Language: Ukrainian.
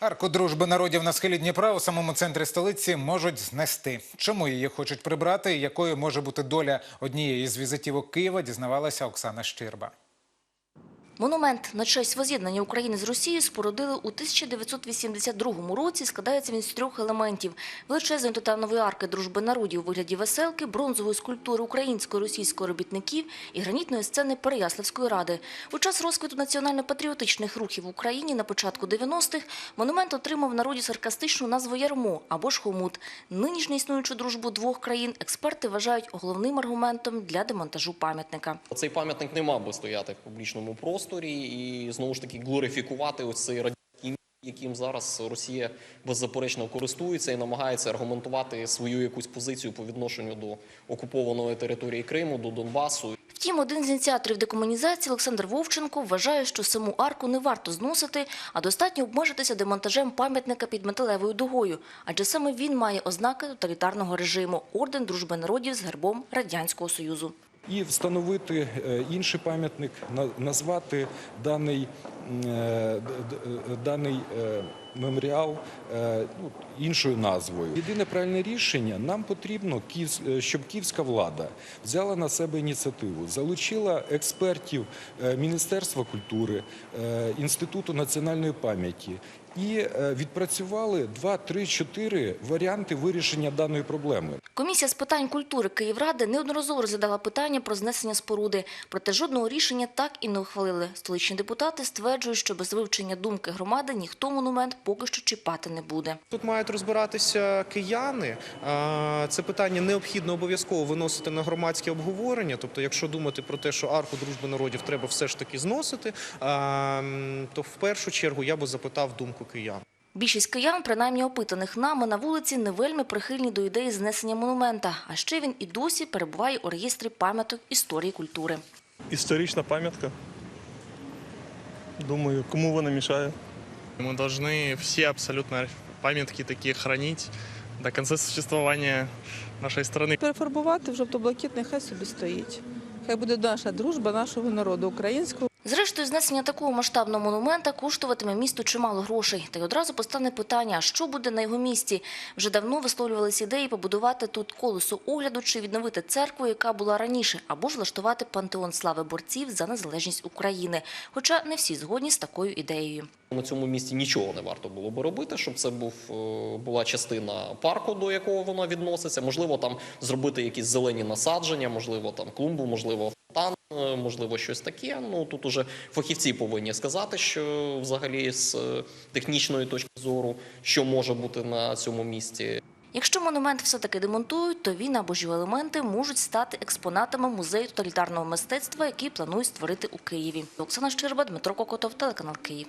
Арку дружби народів на схилі Дніпра у самому центрі столиці можуть знести. Чому її хочуть прибрати і якою може бути доля однієї з візитівок Києва, дізнавалася Оксана Щирба. Монумент на честь воз'єднання України з Росією спорудили у 1982 році. Складається він з трьох елементів: величезної титанової арки дружби народів у вигляді веселки, бронзової скульптури української російської робітників і гранітної сцени Переяславської ради. У час розквіту національно-патріотичних рухів в Україні на початку 90-х монумент отримав народі саркастичну назву Ярмо або ж Хомут. Нинішню існуючу дружбу двох країн експерти вважають головним аргументом для демонтажу пам'ятника. Цей пам'ятник не мав би стояти в публічному просторі і знову ж таки глорифікувати ось цей радянський міф, яким зараз Росія беззаперечно користується і намагається аргументувати свою якусь позицію по відношенню до окупованої території Криму, до Донбасу. Втім, один з ініціаторів декомунізації Олександр Вовченко вважає, що саму арку не варто зносити, а достатньо обмежитися демонтажем пам'ятника під металевою дугою, адже саме він має ознаки тоталітарного режиму – орден дружби народів з гербом Радянського Союзу. І встановити е, інший пам'ятник, на- назвати даний, е, д- даний е, меморіал е, ну, іншою назвою. Єдине правильне рішення нам потрібно, е, щоб київська влада взяла на себе ініціативу, залучила експертів е, Міністерства культури, е, Інституту національної пам'яті. І е, відпрацювали два, три, чотири варіанти вирішення даної проблеми. Комісія з питань культури Київради неодноразово розглядала питання про знесення споруди, проте жодного рішення так і не ухвалили. Столичні депутати стверджують, що без вивчення думки громади ніхто монумент поки що чіпати не буде. Тут мають розбиратися кияни. А, Це питання необхідно обов'язково виносити на громадське обговорення. Тобто, якщо думати про те, що арку дружби народів треба все ж таки зносити, то в першу чергу я би запитав думку киян. Більшість киян, принаймні опитаних нами на вулиці, не вельми прихильні до ідеї знесення монумента. А ще він і досі перебуває у реєстрі пам'яток історії культури. Історична пам'ятка. Думаю, кому вона мішає? Мы должны все абсолютно памятки такие хранить до конца существования нашей страны. перефарбувати в жовто-блакитний, хай собі стоїть. Хай буде наша дружба нашого народу українського. Зрештою, знесення такого масштабного монумента коштуватиме місту чимало грошей. Та й одразу постане питання, що буде на його місці? Вже давно висловлювалися ідеї побудувати тут колесо огляду чи відновити церкву, яка була раніше, або ж влаштувати пантеон слави борців за незалежність України. Хоча не всі згодні з такою ідеєю. На цьому місці нічого не варто було би робити, щоб це був е, була частина парку, до якого вона відноситься. Можливо, там зробити якісь зелені насадження, можливо, там клумбу, можливо, можливо, щось таке. Ну тут уже фахівці повинні сказати, що взагалі з е, технічної точки зору, що може бути на цьому місці. Якщо монумент все-таки демонтують, то він або ж його елементи можуть стати експонатами музею тоталітарного мистецтва, який планують створити у Києві. Оксана Щерба, Дмитро Кокотов, телеканал Київ.